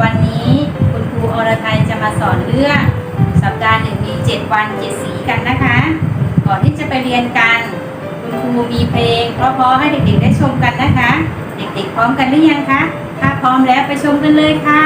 วันนี้คุณครูอรไทยจะมาสอนเรื่อง สัปดาห์หนึ่งมี7วัน7สีกันนะคะ ก่อนที่จะไปเรียนกัน คุณครูมีเพลง เพราะๆให้เด็กๆได้ชมกันนะคะ เด็กๆพร้อมกันหรือยังคะ ถ้าพร้อมแล้วไปชมกันเลยค่ะ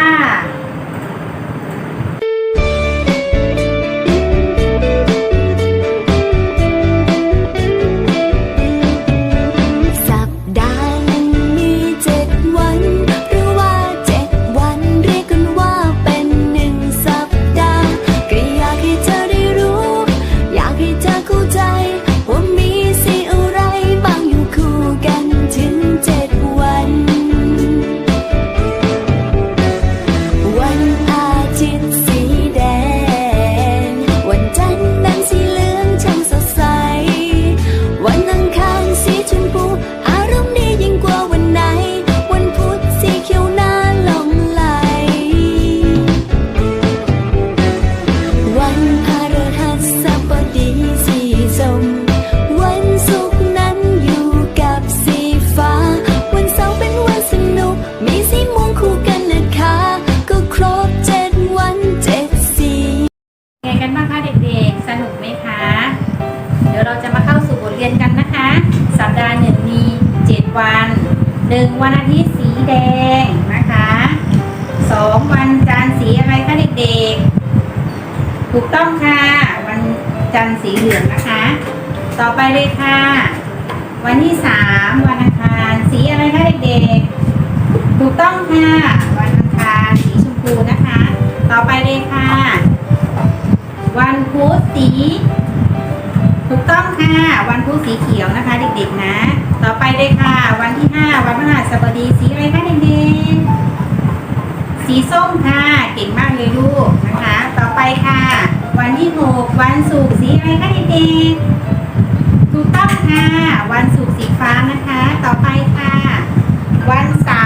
สนุกไหมคะ เดี๋ยวเราจะมาเข้าสู่บทเรียนกันนะคะ สัปดาห์หนึ่งมี7วันหนึ่งวันอาทิตย์สีแดงนะคะสองวันจันทร์สีอะไรคะเด็กๆ ถูกต้องค่ะ วันจันทร์สีเหลืองนะคะ ต่อไปเลยค่ะ วันที่สามวันอังคารสีอะไรคะเด็กๆ ถูกต้องค่ะ วันพุธสี ถูกต้องค่ะ วันพุธสีเขียวนะคะ เด็กๆนะ ต่อไปเลยค่ะ วันที่ห้าวันพฤหัสบดีสีอะไรคะเด็กๆสีส้มค่ะเก่งมากเลยลูกนะคะ ต่อไปค่ะ วันที่หกวันศุกร์สีอะไรคะเด็กๆถูกต้องค่ะ วันศุกร์สีฟ้านะคะ ต่อไปค่ะ วันเสาร์